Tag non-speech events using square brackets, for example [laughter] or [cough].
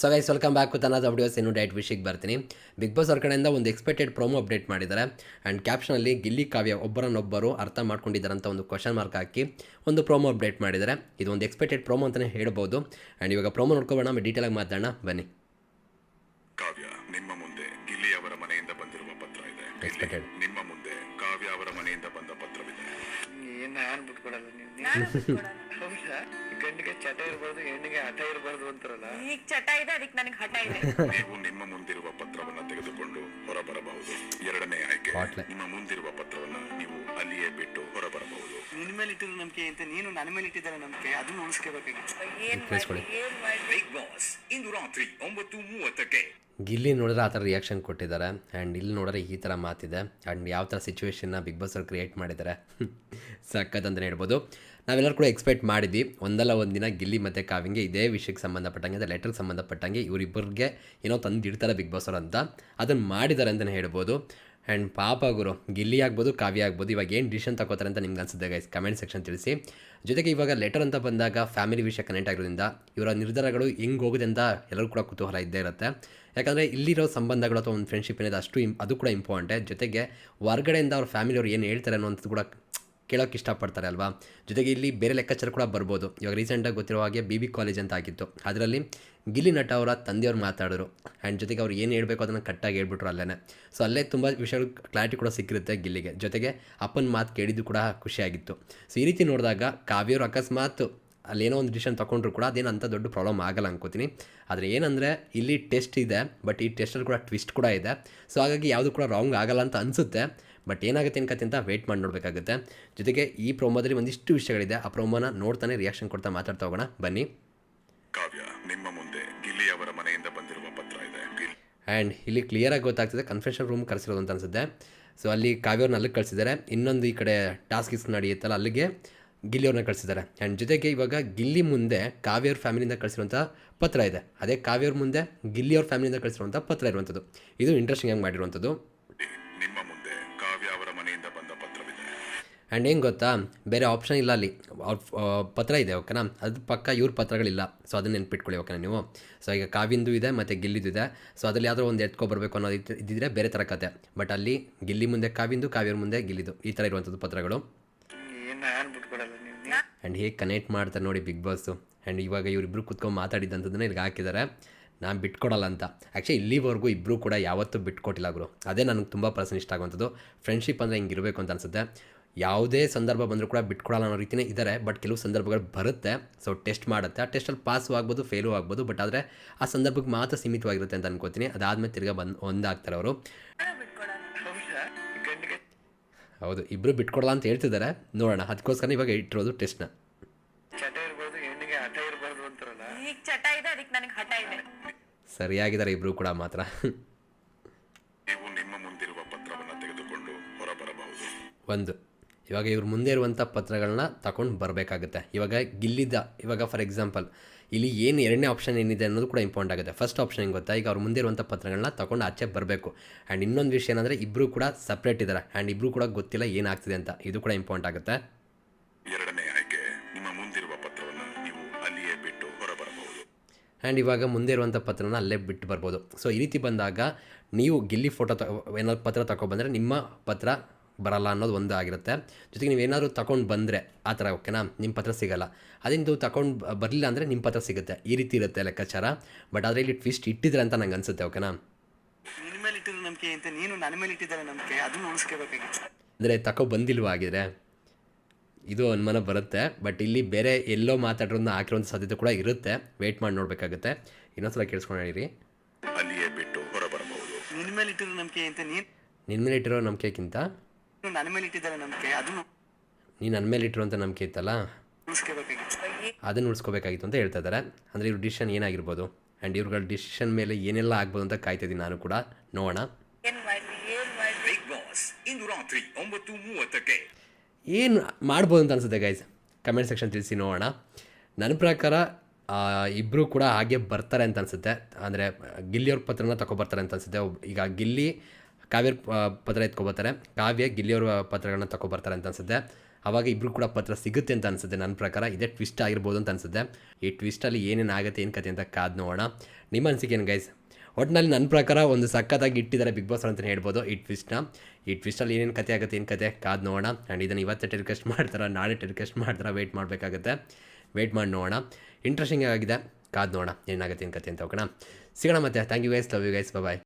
So guys welcome back with videos ಇನ್ನು diet ವಿಷಯಕ್ಕೆ ಬರ್ತೀನಿ. ಬಿಗ್ ಬಾಸ್ ಅವ್ರ ಕಡೆಯಿಂದ ಒಂದು ಎಕ್ಸ್ಪೆಕ್ಟೆಡ್ ಪ್ರೋಮೋ ಅಪ್ಡೇಟ್ ಮಾಡಿದ್ದಾರೆ. ಆ್ಯಂಡ್ ಕ್ಯಾಪ್ಷನಲ್ಲಿ ಗಿಲ್ಲಿ ಕಾವ್ಯ ಒಬ್ಬರನ್ನೊಬ್ಬರು ಅರ್ಥ ಮಾಡ್ಕೊಂಡಿದ್ದಾರೆ ಅಂತ ಒಂದು ಕ್ವಶನ್ ಮಾರ್ಕ್ ಹಾಕಿ ಒಂದು ಪ್ರೋಮೋ ಅಪ್ಡೇಟ್ ಮಾಡಿದ್ದಾರೆ. ಇದು ಒಂದು ಎಕ್ಸ್ಪೆಕ್ಟೆಡ್ ಪ್ರೋಮೋ ಅಂತಲೇ ಹೇಳ್ಬೋದು. ಆ್ಯಂಡ್ ಇವಾಗ ಪ್ರೋಮೋ ನೋಡ್ಕೊಬೋಣ. ಡೀಟೇಲಾಗಿ ಮಾತಾಡೋಣ. ಬನ್ನಿ. ಕಾವ್ಯ ನಿಮ್ಮ ಮುಂದೆ ಗಿಲ್ಲಿ ಅವರ ಮನೆಯಿಂದ ಬಂದಿರುವ ಪತ್ರ ಇದೆ. ಎಕ್ಸ್ಪೆಕ್ಟೆಡ್ ನಿಮ್ಮ ಮುಂದೆ ಕಾವ್ಯ ಅವರ ಮನೆಯಿಂದ ಬಂದ ಪತ್ರವಿದೆ. ಏನು ನಾನ್ ಬಿಟ್ಕೊಡಲ್ಲ ನೀವು ಗಂಡಿಗೆ ಚಟ ಇರಬಾರ್ದು ಹೆಣ್ಣಿಗೆ ಹಠ ಇರಬಾರ್ದು ಅಂತಾರಲ್ಲ? ಈಗ ಚಟ ಇದೆ ಅದಕ್ಕೆ ನನಗೆ ಹಠ ಇದೆ. ನೀವು ನಿಮ್ಮ ಮುಂದಿರುವ ಪತ್ರವನ್ನ ತೆಗೆದುಕೊಂಡು ಹೊರಬರಬಹುದು. ಎರಡನೇ ಆಯ್ಕೆ. ನಿಮ್ಮ ಮುಂದಿರುವ ಪತ್ರವನ್ನ ನೀವು ಅಲ್ಲಿಯೇ ಬಿಟ್ಟು ಹೊರಬರಬಹುದು. ನಿನ್ ಮೇಲೆ ಇಟ್ಟಿರೋ ನಂಬಿಕೆ ಅಂತ ನೀನು ನನ್ನ ಮೇಲೆ ಇಟ್ಟಿದ್ದಾರೆ ನಂಬಿಕೆ ಅದನ್ನ ಉಳಿಸ್ಕೋಬೇಕಾಗಿತ್ತು ಏನ್ ಕಳಿಸ್ಕೊಡಿ. ಮಾಡ್ಲಿ ಏನ್ ಮಾಡ್ಲಿ? ಬಿಗ್ ಬಾಸ್ ಇಂದು ರಾತ್ರಿ ಒಂಬತ್ತು ಮೂವತ್ತಕ್ಕೆ. ಗಿಲ್ಲಿ ನೋಡಿದ್ರೆ ಆ ಥರ ರಿಯಾಕ್ಷನ್ ಕೊಟ್ಟಿದ್ದಾರೆ ಆ್ಯಂಡ್ ಇಲ್ಲಿ ನೋಡಿದ್ರೆ ಈ ಥರ ಮಾತಿದೆ ಆ್ಯಂಡ್ ಯಾವ ಥರ ಸಿಚುವೇಶನ್ನ ಬಿಗ್ ಬಾಸ್ ಅವ್ರು ಕ್ರಿಯೇಟ್ ಮಾಡಿದ್ದಾರೆ. [laughs] ಸಖತ್ ಅಂತಲೇ ಹೇಳ್ಬೋದು. ನಾವೆಲ್ಲರೂ ಕೂಡ ಎಕ್ಸ್ಪೆಕ್ಟ್ ಮಾಡಿದ್ವಿ ಒಂದಲ್ಲ ಒಂದು ದಿನ ಗಿಲ್ಲಿ ಮತ್ತು ಕಾವಿಂಗೆ ಇದೇ ವಿಷಯಕ್ಕೆ ಸಂಬಂಧಪಟ್ಟಂಗೆ ಅಂದರೆ ಲೆಟರ್ಗೆ ಸಂಬಂಧಪಟ್ಟಂಗೆ ಇವರಿಬ್ಬರಿಗೆ ಏನೋ ತಂದಿಡ್ತಾರೆ ಬಿಗ್ ಬಾಸ್ ಅವರಂತ ಅಂತ. ಅದನ್ನು ಮಾಡಿದ್ದಾರೆ ಅಂತಲೇ ಹೇಳ್ಬೋದು. ಆ್ಯಂಡ್ ಪಾಪ ಗುರು, ಗಿಲ್ಲಿ ಆಗ್ಬೋದು, ಕಾವ್ಯ ಆಗ್ಬೋದು, ಇವಾಗ ಏನು ಡಿಸಿಷನ್ ತಗೋತಾರೆ ಅಂತ ನಿಮ್ಗೆ ಅನ್ಸುತ್ತೆ ಗೈಸ್ ಕಮೆಂಟ್ ಸೆಕ್ಷನ್ ತಿಳಿಸಿ. ಜೊತೆಗೆ ಇವಾಗ ಲೆಟರ್ ಅಂತ ಬಂದಾಗ ಫ್ಯಾಮಿಲಿ ವಿಷಯ ಕನೆಕ್ಟ್ ಆಗಿರೋದ್ರಿಂದ ಇವರ ನಿರ್ಧಾರಗಳು ಹೆಂಗೆ ಹೋಗುತ್ತೆ ಅಂತ ಎಲ್ಲರೂ ಕೂಡ ಕುತೂಹಲ ಇದ್ದೇ ಇರುತ್ತೆ. ಯಾಕಂದರೆ ಇಲ್ಲಿರೋ ಸಂಬಂಧಗಳು ಅಥವಾ ಒಂದು ಫ್ರೆಂಡ್ಶಿಪ್ ಏನಿದೆ ಅಷ್ಟು ಅದು ಕೂಡ ಇಂಪಾರ್ಟೆಂಟ್ ಜೊತೆಗೆ ಹೊರ್ಗಡೆಯಿಂದ ಅವ್ರ ಫ್ಯಾಮಿಲಿಯವ್ರು ಏನು ಹೇಳ್ತಾರೆ ಅನ್ನೋಂಥದ್ದು ಕೂಡ ಕೇಳೋಕೆ ಇಷ್ಟಪಡ್ತಾರೆ ಅಲ್ವಾ? ಜೊತೆಗೆ ಇಲ್ಲಿ ಬೇರೆ ಲೆಕ್ಕಾಚಾರ ಕೂಡ ಬರ್ಬೋದು. ಇವಾಗ ರೀಸೆಂಟಾಗಿ ಗೊತ್ತಿರೋ ಹಾಗೆ ಬಿ ಬಿ ಕಾಲೇಜ್ ಅಂತ ಆಗಿತ್ತು. ಅದರಲ್ಲಿ ಗಿಲ್ಲಿ ನಟ ಅವರ ತಂದೆಯವ್ರು ಮಾತಾಡೋರು. ಆ್ಯಂಡ್ ಜೊತೆಗೆ ಅವ್ರು ಏನು ಹೇಳಬೇಕು ಅದನ್ನು ಕಟ್ಟಾಗಿ ಹೇಳ್ಬಿಟ್ರು ಅಲ್ಲೇ ಸೊ ಅಲ್ಲೇ ತುಂಬ ವಿಷಯಗಳು ಕ್ಲಾರಿಟಿ ಕೂಡ ಸಿಕ್ಕಿರುತ್ತೆ ಗಿಲ್ಲಿಗೆ. ಜೊತೆಗೆ ಅಪ್ಪನ ಮಾತು ಕೇಳಿದ್ದು ಕೂಡ ಖುಷಿಯಾಗಿತ್ತು. ಸೊ ಈ ರೀತಿ ನೋಡಿದಾಗ ಕಾವ್ಯರು ಅಕಸ್ಮಾತ್ ಅಲ್ಲೇನೋ ಒಂದು ಡಿಸಿಷನ್ ತೊಗೊಂಡ್ರು ಕೂಡ ಅದೇನು ಅಂಥ ದೊಡ್ಡ ಪ್ರಾಬ್ಲಮ್ ಆಗಲ್ಲ ಅನ್ಕೋತೀನಿ. ಆದರೆ ಏನಂದರೆ ಇಲ್ಲಿ ಟೆಸ್ಟ್ ಇದೆ ಬಟ್ ಈ ಟೆಸ್ಟಲ್ಲಿ ಕೂಡ ಟ್ವಿಸ್ಟ್ ಕೂಡ ಇದೆ. ಸೊ ಹಾಗಾಗಿ ಯಾವುದು ಕೂಡ ರಾಂಗ್ ಆಗಲ್ಲ ಅಂತ ಅನಿಸುತ್ತೆ. ಬಟ್ ಏನಾಗುತ್ತೆ ಅನ್ಕತ್ತೆ ಅಂತ ವೇಟ್ ಮಾಡಿ ನೋಡಬೇಕಾಗುತ್ತೆ. ಜೊತೆಗೆ ಈ ಪ್ರೋಮೋದಲ್ಲಿ ಒಂದಿಷ್ಟು ವಿಷಯಗಳಿದೆ. ಆ ಪ್ರೋಮೋನ ನೋಡ್ತಾನೆ ರಿಯಾಕ್ಷನ್ ಕೊಡ್ತಾ ಮಾತಾಡ್ತಾ ಹೋಗೋಣ. ಬನ್ನಿ. ಕಾವ್ಯ ನಿಮ್ಮ ಮುಂದೆ ಗಿಲ್ಲಿ ಅವರ ಮನೆಯಿಂದ ಬಂದಿರುವ ಪತ್ರ ಇದೆ. ಆ್ಯಂಡ್ ಇಲ್ಲಿ ಕ್ಲಿಯರಾಗಿ ಗೊತ್ತಾಗ್ತದೆ ಕನ್ಫೆಷನ್ ರೂಮ್ ಕರೆಸಿರೋದು ಅಂತ ಅನಿಸುತ್ತೆ. ಸೊ ಅಲ್ಲಿ ಕಾವ್ಯವ್ರನ್ನ ಅಲ್ಲಿಗೆ ಕಳಿಸಿದ್ದಾರೆ. ಇನ್ನೊಂದು ಈ ಕಡೆ ಟಾಸ್ಕ್ ಇಸ್ ನಡೆಯುತ್ತಲ್ಲ ಅಲ್ಲಿಗೆ ಗಿಲ್ಲಿಯವ್ರನ್ನ ಕಳಿಸಿದ್ದಾರೆ. ಆ್ಯಂಡ್ ಜೊತೆಗೆ ಇವಾಗ ಗಿಲ್ಲಿ ಮುಂದೆ ಕಾವ್ಯವ್ರ ಫ್ಯಾಮಿಲಿಯಿಂದ ಕಳಿಸಿರುವಂಥ ಪತ್ರ ಇದೆ. ಅದೇ ಕಾವ್ಯವ್ರ ಮುಂದೆ ಗಿಲ್ಲಿಯವ್ರ ಫ್ಯಾಮಿಲಿಯಿಂದ ಕಳಿಸಿರುವಂಥ ಪತ್ರ ಇರುವಂಥದ್ದು ಇದು ಇಂಟ್ರೆಸ್ಟಿಂಗ್ ಆಗಿ ಮಾಡಿರುವಂಥದ್ದು ಆ್ಯಂಡ್ ಏನು ಗೊತ್ತಾ? ಬೇರೆ ಆಪ್ಷನ್ ಇಲ್ಲ ಅಲ್ಲಿ. ಅವ್ರ ಪತ್ರ ಇದೆ ಓಕೆನಾ ಅದು ಪಕ್ಕ ಇವ್ರ ಪತ್ರಗಳಿಲ್ಲ. ಸೊ ಅದನ್ನ ನೆನ್ಪಿಟ್ಕೊಳ್ಳಿ ಓಕೆನಾ ನೀವು? ಸೊ ಈಗ ಕಾವಿಂದು ಇದೆ ಮತ್ತು ಗಿಲ್ಲಿದು ಇದೆ. ಸೊ ಅದರಲ್ಲಿ ಯಾವುದೋ ಒಂದು ಎತ್ಕೊಬರ್ಬೇಕು ಅನ್ನೋದು ಇದ್- ಇದ್ದಿದ್ರೆ ಬೇರೆ ಥರ ಕತೆ. ಬಟ್ ಅಲ್ಲಿ ಗಿಲ್ಲಿ ಮುಂದೆ ಕಾವಿಂದು ಕಾವ್ಯರ ಮುಂದೆ ಗಿಲ್ಲಿದು. ಈ ಥರ ಇರುವಂಥದ್ದು ಪತ್ರಗಳು. ಆ್ಯಂಡ್ ಹೇಗೆ ಕನೆಕ್ಟ್ ಮಾಡ್ತಾರೆ ನೋಡಿ ಬಿಗ್ ಬಾಸು ಆ್ಯಂಡ್ ಇವಾಗ ಇವರಿಬ್ಬರು ಕುತ್ಕೊಂಡು ಮಾತಾಡಿದ್ದಂಥದ್ದನ್ನ ಇಲ್ಲಿಗೆ ಹಾಕಿದ್ದಾರೆ. ನಾನು ಬಿಟ್ಕೊಡಲ್ಲ ಅಂತ. ಆ್ಯಕ್ಚುಲಿ ಇಲ್ಲಿವರೆಗೂ ಇಬ್ಬರು ಕೂಡ ಯಾವತ್ತೂ ಬಿಟ್ಕೊಟ್ಟಿಲ್ಲ ಗುರು. ಅದೇ ನನಗೆ ತುಂಬ ಪರ್ಸನ್ ಇಷ್ಟ ಆಗುವಂಥದ್ದು. ಫ್ರೆಂಡ್ಶಿಪ್ ಅಂದರೆ ಹಿಂಗೆ ಇರಬೇಕು ಅಂತ ಅನಿಸುತ್ತೆ. ಯಾವುದೇ ಸಂದರ್ಭ ಬಂದರೂ ಕೂಡ ಬಿಟ್ಕೊಡಲ್ಲ ಅನ್ನೋ ರೀತಿಯೇ ಇದ್ದಾರೆ. ಬಟ್ ಕೆಲವು ಸಂದರ್ಭಗಳು ಬರುತ್ತೆ. ಸೊ ಟೆಸ್ಟ್ ಮಾಡುತ್ತೆ. ಆ ಟೆಸ್ಟಲ್ಲಿ ಪಾಸು ಆಗ್ಬೋದು ಫೇಲು ಆಗ್ಬೋದು. ಬಟ್ ಆದರೆ ಆ ಸಂದರ್ಭಕ್ಕೆ ಮಾತ್ರ ಸೀಮಿತವಾಗಿರುತ್ತೆ ಅಂತ ಅನ್ಕೋತೀನಿ. ಅದಾದಮೇಲೆ ತಿರ್ಗಾ ಬಂದು ಒಂದಾಗ್ತಾರೆ ಅವರು. ಹೌದಾ ಇಬ್ಬರು ಬಿಟ್ಕೊಡಲ್ಲ ಅಂತ ಹೇಳ್ತಿದ್ದಾರೆ. ನೋಡೋಣ. ಅದಕ್ಕೋಸ್ಕರ ಇವಾಗ ಇಟ್ಟಿರೋದು ಟೆಸ್ಟ್ನ ಚಟ ಇರ್ಬಾರ್ದು ಹೆಣ್ಣಿಗೆ ಹಠ ಇರ್ಬಾರ್ದು ಅಂತಾರಲ್ಲ. ಈಗ ಚಟ ಇದೆ ಅದಕ್ಕೆ ನನಗೆ ಹಠ ಇದೆ. ಸರಿಯಾಗಿದ್ದಾರೆ ಇಬ್ರು ಕೂಡ ಮಾತ್ರ. ನೀವು ನಿಮ್ಮ ಮುಂದಿರುವ ಪತ್ರವನ್ನ ತೆಗೆದುಕೊಂಡು ಹೊರಬರಬಹುದು. ಒಂದು. ಇವಾಗ ಇವ್ರ ಮುಂದೆ ಇರುವಂಥ ಪತ್ರಗಳನ್ನ ತಗೊಂಡು ಬರಬೇಕಾಗುತ್ತೆ. ಇವಾಗ ಗಿಲ್ಲಿದ ಇವಾಗ ಫಾರ್ ಎಕ್ಸಾಂಪಲ್ ಇಲ್ಲಿ ಏನು ಎರಡನೇ ಆಪ್ಷನ್ ಏನಿದೆ ಅನ್ನೋದು ಕೂಡ ಇಂಪಾರ್ಟೆಂಟ್ ಆಗುತ್ತೆ. ಫಸ್ಟ್ ಆಪ್ಷನ್ ಹೆಂಗೆ ಗೊತ್ತಾ? ಈಗ ಅವ್ರ ಮುಂದೆ ಇರುವಂಥ ಪತ್ರಗಳನ್ನ ತಗೊಂಡು ಆಚೆ ಬರಬೇಕು. ಆ್ಯಂಡ್ ಇನ್ನೊಂದು ವಿಷಯ ಏನಂದರೆ ಇಬ್ಬರು ಕೂಡ ಸಪ್ರೇಟ್ ಇದ್ದಾರೆ ಆ್ಯಂಡ್ ಇಬ್ಬರು ಕೂಡ ಗೊತ್ತಿಲ್ಲ ಏನಾಗ್ತಿದೆ ಅಂತ. ಇದು ಕೂಡ ಇಂಪಾರ್ಟೆಂಟ್ ಆಗುತ್ತೆ. ಎರಡನೇ ಆಯ್ಕೆ ನಿಮ್ಮ ಮುಂದಿರುವ ಪತ್ರವನ್ನ ನೀವು ಅಲ್ಲಿಯೇ ಬಿಟ್ಟು ಹೊರಬರಬಹುದು. ಆ್ಯಂಡ್ ಇವಾಗ ಮುಂದೆ ಇರುವಂಥ ಪತ್ರನ ಅಲ್ಲೇ ಬಿಟ್ಟು ಬರ್ಬೋದು. ಸೊ ಈ ರೀತಿ ಬಂದಾಗ ನೀವು ಗಿಲ್ಲಿ ಫೋಟೋ ತ ಏನಾದ್ರು ಪತ್ರ ತಗೊಬಂದರೆ ನಿಮ್ಮ ಪತ್ರ ಬರಲ್ಲ ಅನ್ನೋದು ಒಂದು ಆಗಿರುತ್ತೆ. ಜೊತೆಗೆ ನೀವು ಏನಾದರೂ ತಗೊಂಡು ಬಂದರೆ ಆ ಥರ ಓಕೆನಾ ನಿಮ್ಮ ಪತ್ರ ಸಿಗಲ್ಲ. ಅದಿಂದು ತಗೊಂಡು ಬರಲಿಲ್ಲ ಅಂದರೆ ನಿಮ್ಮ ಪತ್ರ ಸಿಗುತ್ತೆ. ಈ ರೀತಿ ಇರುತ್ತೆ ಲೆಕ್ಕಾಚಾರ. ಬಟ್ ಆದರೆ ಇಲ್ಲಿ ಟ್ವಿಸ್ಟ್ ಇಟ್ಟಿದ್ರೆ ಅಂತ ನಂಗೆ ಅನಿಸುತ್ತೆ ಓಕೆನಾ ಅಂದರೆ ತಗೊ ಬಂದಿಲ್ವ ಆಗಿದ್ರೆ ಇದು ಅನುಮಾನ ಬರುತ್ತೆ. ಬಟ್ ಇಲ್ಲಿ ಬೇರೆ ಎಲ್ಲೋ ಮಾತಾಡೋದನ್ನ ಹಾಕಿರೋಂಥ ಸಾಧ್ಯತೆ ಕೂಡ ಇರುತ್ತೆ. ವೆಯ್ಟ್ ಮಾಡಿ ನೋಡಬೇಕಾಗುತ್ತೆ. ಇನ್ನೊಂದ್ಸಲ ಕೇಳಿಸ್ಕೊಂಡು ಹೇಳಿರಿ. ಅಲ್ಲಿಯೇ ಬಿಟ್ಟು ಹೊರಬರಬಹುದು. ನಿನ್ ಮೇಲೆ ಇಟ್ಟಿರೋ ನಂಬಿಕೆ ಅಂತ ನೀನು ನಿನ್ನ ಮೇಲೆ ಇಟ್ಟಿರೋ ನಂಬಿಕೆಗಿಂತ ನನ್ನ ಮೇಲೆ ಇಟ್ಟಿದ್ದಾರೆ ನಂಬಿಕೆ ಅದು ನೀನು ನನ್ನ ಮೇಲೆ ಇಟ್ಟಿರುವಂಥ ನಂಬಿಕೆ ಇತ್ತಲ್ಲ? ಉಳಿಸ್ಕೋಬೇಕಾಗಿತ್ತು. ಅದನ್ನು ಉಳಿಸ್ಕೋಬೇಕಾಗಿತ್ತು ಅಂತ ಹೇಳ್ತಾ ಇದ್ದಾರೆ ಅಂದರೆ ಇವ್ರ ಡಿಸಿಷನ್ ಏನಾಗಿರ್ಬೋದು? ಆ್ಯಂಡ್ ಇವ್ರುಗಳ ಡಿಸಿಷನ್ ಮೇಲೆ ಏನೆಲ್ಲ ಆಗ್ಬೋದು ಅಂತ ಕಾಯ್ತಿದ್ದೀನಿ ನಾನು ಕೂಡ. ನೋಡೋಣ. ಇಂದು ರಾತ್ರಿ ಒಂಬತ್ತು ಮೂವತ್ತಕ್ಕೆ. ಏನು ಮಾಡ್ಬೋದು ಅಂತ ಅನ್ಸುತ್ತೆ ಗೈಸ್ ಕಮೆಂಟ್ ಸೆಕ್ಷನ್ ತಿಳಿಸಿ ನೋಡೋಣ. ನನ್ನ ಪ್ರಕಾರ ಇಬ್ಬರು ಕೂಡ ಹಾಗೆ ಬರ್ತಾರೆ ಅಂತ ಅನಿಸುತ್ತೆ. ಅಂದರೆ ಗಿಲ್ಲಿಯವ್ರ ಪತ್ರನ ತಗೊಬರ್ತಾರೆ ಅಂತ ಅನಿಸುತ್ತೆ. ಈಗ ಗಿಲ್ಲಿ ಕಾವ್ಯರ ಪತ್ರ ಎತ್ಕೊಬರ್ತಾರೆ. ಕಾವ್ಯ, ಗಿಲ್ಲಿಯವ್ರ ಪತ್ರಗಳನ್ನ ತಗೊಬರ್ತಾರೆ ಅಂತ ಅನಿಸುತ್ತೆ. ಆವಾಗ ಇಬ್ರು ಕೂಡ ಪತ್ರ ಸಿಗುತ್ತೆ ಅಂತ ಅನಿಸುತ್ತೆ ನನ್ನ ಪ್ರಕಾರ. ಇದೇ ಟ್ವಿಸ್ಟ್ ಆಗಿರ್ಬೋದು ಅಂತ ಅನಿಸುತ್ತೆ. ಈ ಟ್ವಿಸ್ಟಲ್ಲಿ ಏನೇನು ಆಗುತ್ತೆ, ಏನು ಕತೆ ಅಂತ ಕಾದು ನೋಡೋಣ. ನಿಮ್ಮ ಅನಿಸಿಕೆ ಏನು ಗೈಸ್ ಒಟ್ಟಿನಲ್ಲಿ ನನ್ನ ಪ್ರಕಾರ ಒಂದು ಸಖತ್ತಾಗಿ ಇಟ್ಟಿದ್ದಾರೆ ಬಿಗ್ ಬಾಸ್ ಅಂತಲೇ ಹೇಳ್ಬೋದು ಈ ಟ್ವಿಸ್ಟ್ನ ಈ ಟ್ವಿಸ್ಟಲ್ಲಿ ಏನೇನು ಕತೆ ಆಗುತ್ತೆ, ಏನು ಕತೆ ಕಾದು ನೋಡೋಣ. ಆ್ಯಂಡ್ ಇದನ್ನು ಇವತ್ತೇ ಟೆಲಿಕಾಸ್ಟ್ ಮಾಡ್ತಾರೆ, ನಾಳೆ ಟೆಲಿಕಾಸ್ಟ್ ಮಾಡ್ತಾರೆ ವೆಯ್ಟ್ ಮಾಡಬೇಕಾಗುತ್ತೆ. ವೆಯ್ಟ್ ಮಾಡಿ ನೋಡೋಣ. ಇಂಟ್ರೆಸ್ಟಿಂಗ್ ಆಗಿದೆ. ಕಾದು ನೋಡೋಣ. ಏನಾಗುತ್ತೆ ಏನು ಕತೆ ಅಂತ ಓಕೆನಾ ಸಿಗೋಣ ಮತ್ತೆ. Thank you guys love you guys bye